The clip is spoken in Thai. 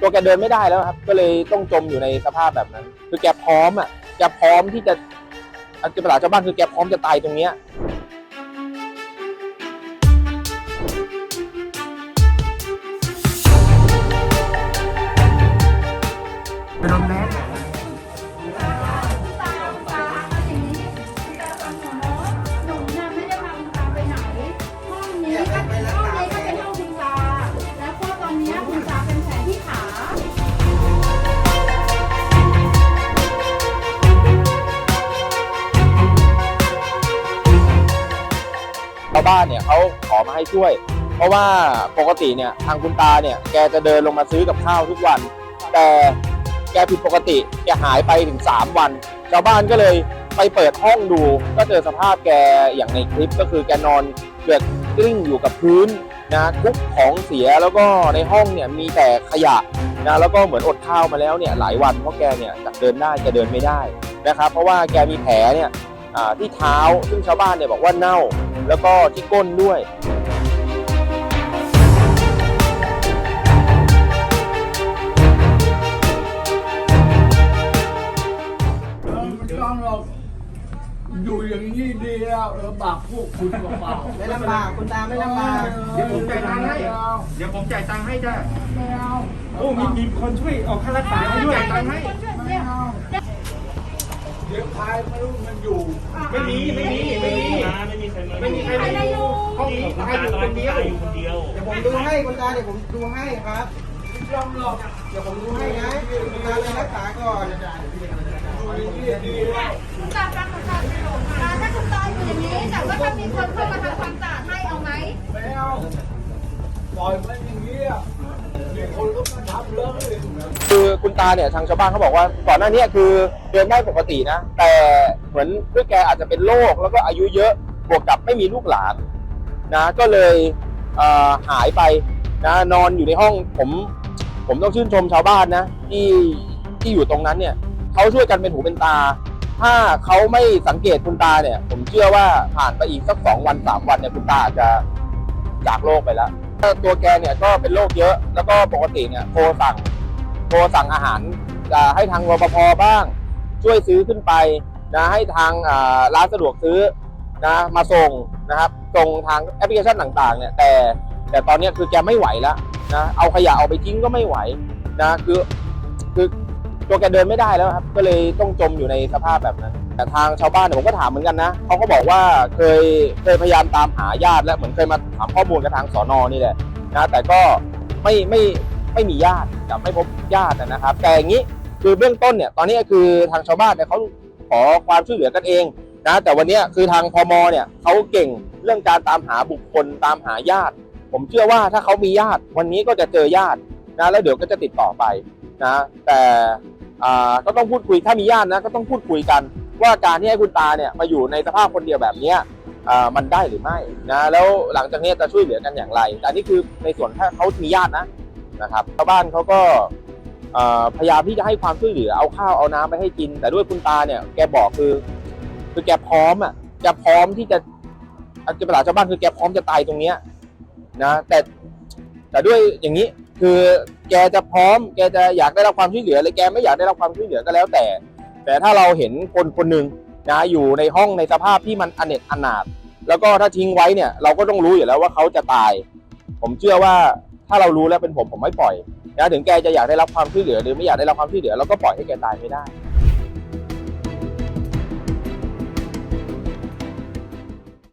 ตัวแกเดินไม่ได้แล้วครับ ก็เลยต้องจมอยู่ในสภาพแบบนั้น คือแกพร้อมอะแกพร้อมที่จะอันเป็นภาษาชาวบ้านคือแกพร้อมจะตายตรงเนี้ยเป็นลมแรงาวบ้านเนี่ยเขาขอมาให้ช่วย เพราะว่าปกติเนี่ยทางคุณตาเนี่ยแกจะเดินลงมาซื้อกับข้าวทุกวัน แต่แกผิดปกติแกหายไปถึง 3 วัน ชาวบ้านก็เลยไปเปิดห้องดู ก็เจอสภาพแกอย่างในคลิปก็คือแกนอนเกือกกลิ้งอยู่กับพื้นนะทุกของเสียแล้วก็ในห้องเนี่ยมีแต่ขยะนะแล้วก็เหมือนอดข้าวมาแล้วเนี่ยหลายวันเพราะแกเนี่ยจากเดินได้แกเดินไม่ได้นะครับ เพราะว่าแกมีแผลเนี่ย ที่เท้าซึ่งชาวบ้านเนี่ยบอกว่าเน่า แล้วก็ที่ก้นด้วยเออไม่ต้องหรอกอยู่อย่างนี้ดีแล้วลำบากพวกคุณเปล่าๆไม่ลำบากคุณตาไม่ลำบากเดี๋ยวผมจ่ายตังค์ให้ เดี๋ยวผมจ่ายตังค์ให้จ้ะไม่เอาโอ้มีมีคนช่วยออกค่ารักษาให้ด้วยจ่ายตังค์ให้ไม่เอา เดี๋ยวใครไม่รู้มันอยู่ ไม่มีไม่มีไม่มี ไม่มีใครมาไม่มีใครมาอยู่ห้องนี้ตายอยู่คนเดียวอยู่คนเดียว เดี๋ยวผมดูให้คุณตาเดี๋ยวผมดูให้ครับไม่ต้องหรอกเดี๋ยวผมดูให้นะคุณตาไปรักษาก่อนอยู่อย่างนี้ดีแล้วคุณตาฟังคุณตาสิลูกตาถ้าคุณตาอยู่อย่างนี้แต่ว่าถ้ามีคนเข้ามาทำความสะอาดให้เอาไหมไม่เอาปล่อยมั คือคุณตาเนี่ยทางชาวบ้านเขาบอกว่าก่อนหน้านี้คือเดินได้ปกตินะ แต่เหมือนด้วยแกอาจจะเป็นโรคแล้วก็อายุเยอะบวกกับไม่มีลูกหลานนะก็เลยเอ่อหายไปนะนอนอยู่ในห้องผมผมต้องชื่นชมชาวบ้านนะที่ที่อยู่ตรงนั้นเนี่ยเขาช่วยกันเป็นหูเป็นตา ถ้าเขาไม่สังเกตคุณตาเนี่ย ผมเชื่อว่าผ่านไปอีกสักสองวันสามวันเนี่ยคุณตาอาจจะจากโลกไปแล้วตัวแกเนี่ยก็เป็นโรคเยอะ แล้วก็ปกติเนี่ยโทรสั่ง โทรสั่งอาหารอ่าให้ทางรปภบ้าง ช่วยซื้อขึ้นไปนะให้ทางร้านสะดวกซื้อนะมาส่งนะครับส่งทางแอปพลิเคชันต่างๆเนี่ยแต่แต่ตอนนี้คือแกไม่ไหวแล้วนะเอาขยะเอาไปทิ้งก็ไม่ไหวนะคือคือตัวแกเดินไม่ได้แล้วครับก็เลยต้องจมอยู่ในสภาพแบบนั้น แต่ทางชาวบ้านเนี่ยผมก็ถามเหมือนกันนะเขาก็บอกว่าเคยเคยพยายามตามหาญาติและเหมือนเคยมาถามข้อมูลกับทางสอนอนี่แหละนะแต่ก็ไม่ไม่ ไม่มีญาติกับไม่พบญาตินะครับ แต่อย่างนี้คือเบื้องต้นเนี่ยตอนนี้คือทางชาวบ้านเนี่ยเขาขอความช่วยเหลือกันเองนะแต่วันนี้คือทางพมเนี่ยเขาเก่งเรื่องการตามหาบุคคลตามหาญาติ ผมเชื่อว่าถ้าเขามีญาติ วันนี้ก็จะเจอญาตินะแล้วเดี๋ยวก็จะติดต่อไปนะแต่ก็ต้องพูดคุยถ้ามีญาตินะก็ต้องพูดคุยกัน ว่าการที่ให้คุณตาเนี่ยมาอยู่ในสภาพคนเดียวแบบนี้มันได้หรือไม่นะแล้วหลังจากนี้จะช่วยเหลือกันอย่างไรแต่นนี้คือในส่วนถ้าเขามีญาตินะ นะครับชาวบ้านเขาก็พยายามที่จะให้ความช่วยเหลือเอาข้าวเอาน้ำไปให้กิน แต่ด้วยคุณตาเนี่ยแกบอกคือ คือแกพร้อมอะแกพร้อมที่จะอันเป็นภาษาชาวบ้านคือแกพร้อมจะตายตรงเนี้ยนะแต่แต่ด้วยอย่างนี้คือแกจะพร้อม แกจะอยากได้รับความช่วยเหลือหรือแกไม่อยากได้รับความช่วยเหลือก็แล้วแต่ แต่ถ้าเราเห็นคนคนหนึ่งนะอยู่ในห้องในสภาพที่มันอเนจอนาถแล้วก็ถ้าทิ้งไว้เนี่ย เราก็ต้องรู้อยู่แล้วว่าเขาจะตาย ผมเชื่อว่า ถ้าเรารู้แล้วเป็นผมผมไม่ปล่อยนะถึงแกจะอยากได้รับความช่วยเหลือหรือไม่อยากได้รับความช่วยเหลือเราก็ปล่อยให้แกตายไม่ได้